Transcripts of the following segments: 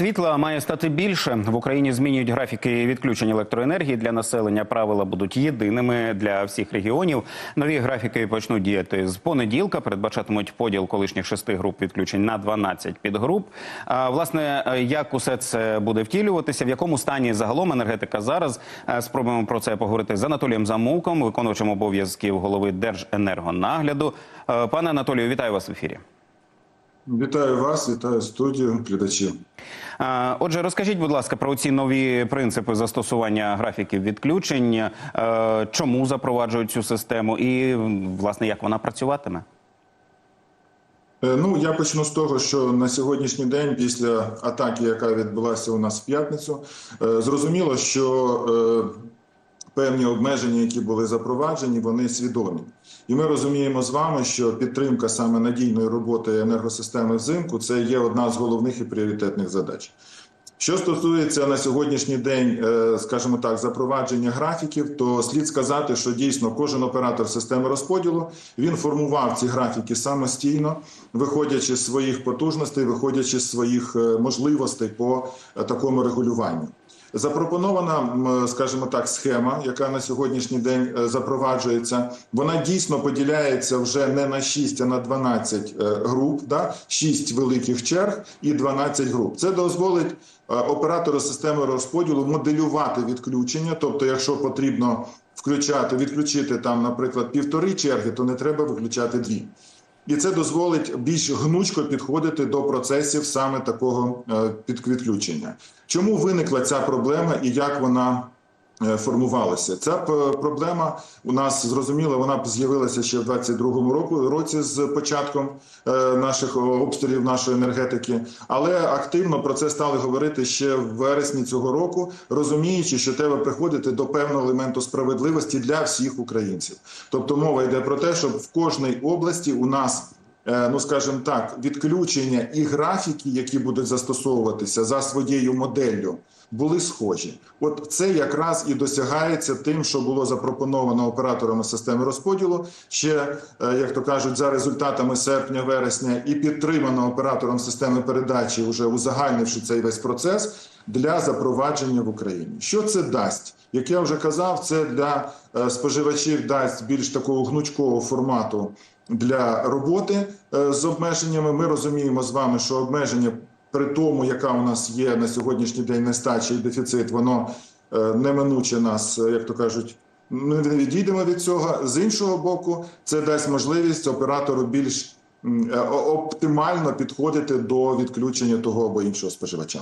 Світла має стати більше. В Україні змінюють графіки відключення електроенергії для населення. Правила будуть єдиними для всіх регіонів. Нові графіки почнуть діяти з понеділка. Передбачатимуть поділ колишніх шести груп відключень на 12 підгруп. А, власне, як усе це буде втілюватися, в якому стані загалом енергетика зараз? Е, Спробуємо про це поговорити з Анатолієм Замовком, виконувачем обов'язків голови Держенергонагляду. Е, Пане Анатолію, вітаю вас в ефірі. Вітаю вас, вітаю студію, глядачів. Отже, розкажіть, будь ласка, про ці нові принципи застосування графіків відключень, е, чому запроваджують цю систему, і власне як вона працюватиме? Е, Ну, я почну з того, що на сьогоднішній день, після атаки, яка відбулася у нас в п'ятницю, е, зрозуміло, що певні обмеження, які були запроваджені, вони свідомі. І ми розуміємо з вами, що підтримка саме надійної роботи енергосистеми взимку це є одна з головних і пріоритетних задач. Що стосується на сьогоднішній день, е, скажімо так, запровадження графіків, то слід сказати, що дійсно кожен оператор системи розподілу він формував ці графіки самостійно, виходячи з своїх потужностей, виходячи з своїх е, можливостей по е, такому регулюванню. Запропонована, скажімо так, схема, яка на сьогоднішній день е, запроваджується, вона дійсно поділяється вже не на 6, а на 12 е, груп, да? 6 великих черг і 12 груп. Це дозволить е, оператору системи розподілу моделювати відключення. Тобто, якщо потрібно включати, відключити там, наприклад, півтори черги, то не треба виключати дві. І це дозволить більш гнучко підходити до процесів саме такого е, підключення. Чому виникла ця проблема і як вона е, формувалася? Ця проблема у нас зрозуміло, вона з'явилася ще в 22-му року році з початком е, наших обстрілів нашої енергетики, але активно про це стали говорити ще в вересні цього року, розуміючи, що треба приходити до певного елементу справедливості для всіх українців. Тобто мова йде про те, щоб в кожній області у нас е, ну скажімо так, відключення і графіки, які будуть застосовуватися за своєю моделлю, були схожі. От це якраз і досягається тим, що було запропоновано операторами системи розподілу ще, е, як то кажуть, за результатами серпня-вересня, і підтримано оператором системи передачі, вже узагальнивши цей весь процес для запровадження в Україні. Що це дасть? Як я вже казав, це для е, споживачів дасть більш такого гнучкого формату для роботи е, з обмеженнями. Ми розуміємо з вами, що обмеження при тому, яка у нас є на сьогоднішній день нестача і дефіцит, воно е, неминуче нас, е, як то кажуть. Ми не відійдемо від цього. З іншого боку, це дасть можливість оператору більш е, оптимально підходити до відключення того або іншого споживача.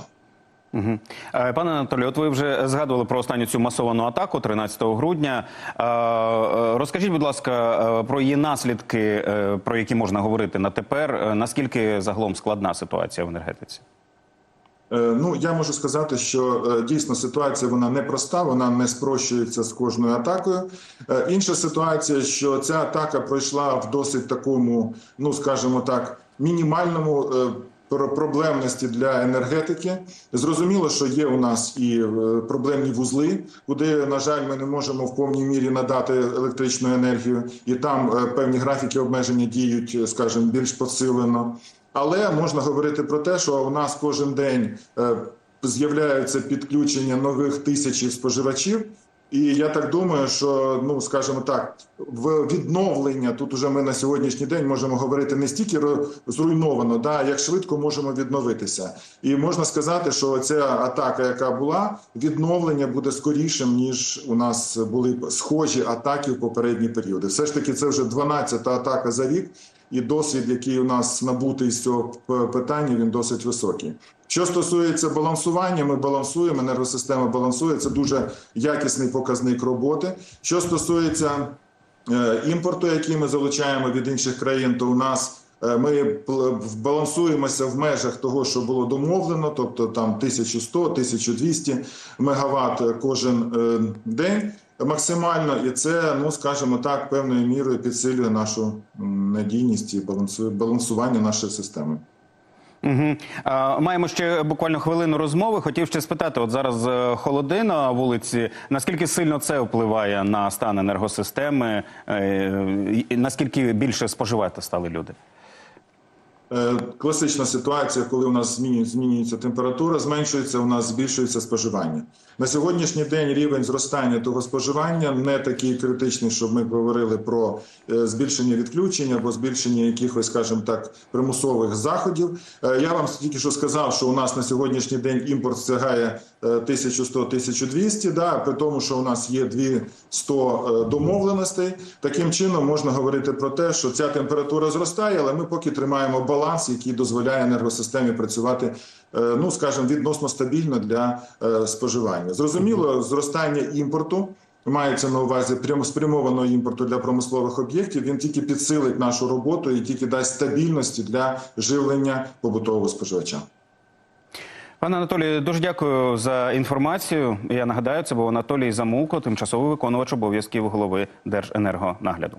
Угу. Пане Анатолію, от ви вже згадували про останню цю масовану атаку 13 грудня. Е, е, Розкажіть, будь ласка, про її наслідки, про які можна говорити на тепер. Наскільки загалом складна ситуація в енергетиці? Ну, я можу сказати, що дійсно ситуація вона непроста, вона не спрощується з кожною атакою. Інша ситуація, що ця атака пройшла в досить такому, ну скажімо так, мінімальному проблемності для енергетики. Зрозуміло, що є у нас і е, проблемні вузли, куди, на жаль, ми не можемо в повній мірі надати електричну енергію, і там е, певні графіки обмеження діють, е, скажімо, більш посилено. Але можна говорити про те, що у нас кожен день з'являються підключення нових тисячі споживачів. І я так думаю, що ну скажімо так, в відновлення тут уже ми на сьогоднішній день можемо говорити не стільки зруйновано, да як швидко можемо відновитися. І можна сказати, що ця атака, яка була, відновлення буде скорішим ніж у нас були схожі атаки в попередні періоди. Все ж таки, це вже 12-та атака за рік, і досвід, який у нас набутий з цього питання, він досить високий. Що стосується балансування, ми балансуємо, енергосистема балансує. Це дуже якісний показник роботи. Що стосується е, імпорту, який ми залучаємо від інших країн, то у нас е, ми балансуємося в межах того, що було домовлено, тобто там 1100-1200 мегаватт кожен е, день максимально, і це, ну скажімо так, певною мірою підсилює нашу надійність і балансування нашої системи. Угу. Маємо ще буквально хвилину розмови. Хотів ще спитати: от зараз е, холоди на вулиці. Наскільки сильно це впливає на стан енергосистеми? Е, Наскільки більше споживати стали люди? Е, Класична ситуація, коли у нас змінюється, температура, зменшується, у нас збільшується споживання. На сьогоднішній день рівень зростання того споживання не такий критичний, щоб ми говорили про е, збільшення відключень або збільшення якихось, скажімо так, примусових заходів. Е, Я вам тільки що сказав, що у нас на сьогоднішній день імпорт сягає е, 1100-1200, да, при тому, що у нас є 200 е, домовленостей. Таким чином можна говорити про те, що ця температура зростає, але ми поки тримаємо баланс, який дозволяє енергосистемі працювати, е, ну скажімо, відносно стабільно для е, споживання. Зрозуміло, зростання імпорту. Мається на увазі прямо спрямованого імпорту для промислових об'єктів. Він тільки підсилить нашу роботу і тільки дасть стабільності для живлення побутового споживача. Пане Анатолію, дуже дякую за інформацію. Я нагадаю, це був Анатолій Замулко, тимчасовий виконувач обов'язків голови Держенергонагляду.